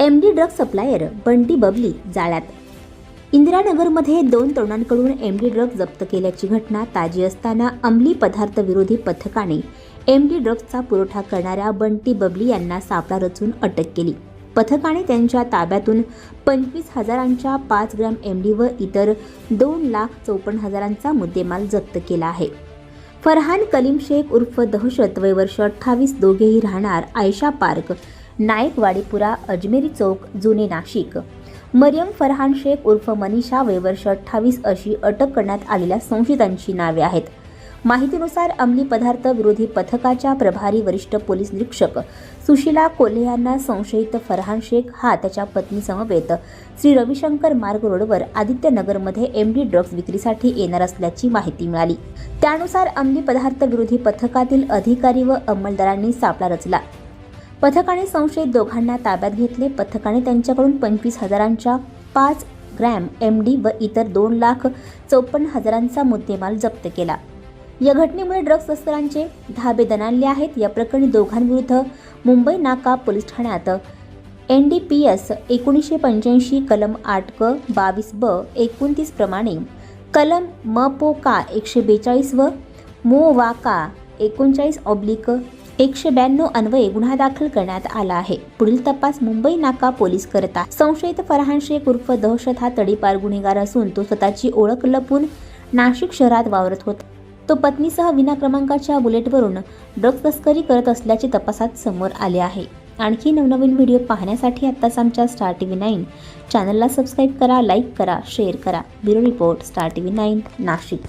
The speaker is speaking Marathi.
M D drug supplier Bunty Babli जाळ्यात. इंदिरानगरमध्ये दोन तरुणांकडून एम डी ड्रग जप्त केल्याची घटना ताजी असताना अंमली पदार्थ विरोधी पथकाने एम डी ड्रग्जचा पुरवठा करणाऱ्या बंटी बबली यांना सापळा रचून अटक केली. पथकाने त्यांच्या ताब्यातून पंचवीस हजारांच्या पाच ग्रॅम एम डी व इतर दोन लाख चौपन्न हजारांचा मुद्देमाल जप्त केला आहे. फरहान कलीम शेख उर्फ दहशत वय वर्ष अठ्ठावीस दोघेही राहणार आयशा पार्क नायकवाडीपुरा अजमेरी चौक जुने नाशिक. मरियम फरहान शेख उर्फ मनीषा वय वर्ष अठ्ठावीस अशी अटक करण्यात आलेल्या संशयितांची नावे आहेत. माहितीनुसार अंमली पदार्थ विरोधी पथकाच्या प्रभारी वरिष्ठ पोलीस निरीक्षक सुशीला कोल्हे यांना संशयित फरहान शेख हा त्याच्या पत्नीसमवेत श्री रविशंकर मार्ग रोडवर आदित्यनगरमध्ये एम डी ड्रग्ज विक्रीसाठी येणार असल्याची माहिती मिळाली. त्यानुसार अंमली पदार्थ विरोधी पथकातील अधिकारी व अंमलदारांनी सापळा रचला. पथकाने संशयित दोघांना ताब्यात घेतले. पथकाने त्यांच्याकडून पंचवीस हजारांच्या पाच ग्रॅम एम डी व इतर दोन लाख चौपन्न हजारांचा मुद्देमाल जप्त केला. या घटनेमुळे ड्रग्ज तस्करांचे धाबे दणाणले आहेत. या प्रकरणी दोघांविरुद्ध मुंबई नाका पोलीस ठाण्यात एन डी पी एस एकोणीसशे पंच्याऐंशी कलम आठ क बावीस ब एकोणतीस प्रमाणे कलम म पो का एकशे बेचाळीस व मो वा का एकोणचाळीस ऑब्लिक एकशे ब्याण्णव अन्वये गुन्हा दाखल करण्यात आला आहे. पुढील तपास मुंबई नाका पोलीस करता. संशयित फरहान शेख उर्फ दहशत हा तडीपार गुन्हेगार असून तो स्वतःची ओळख लपून नाशिक शहरात वावरत होता. तो पत्नीसह विना क्रमांकाच्या बुलेटवरून ड्रग्ज तस्करी करत असल्याचे तपासात समोर आले आहे. आणखी नवनवीन व्हिडिओ पाहण्यासाठी आत्ताच आमच्या स्टार टी व्ही नाईन चॅनलला सबस्क्राईब करा लाईक करा शेअर करा. Bureau report star T V nine Nashik.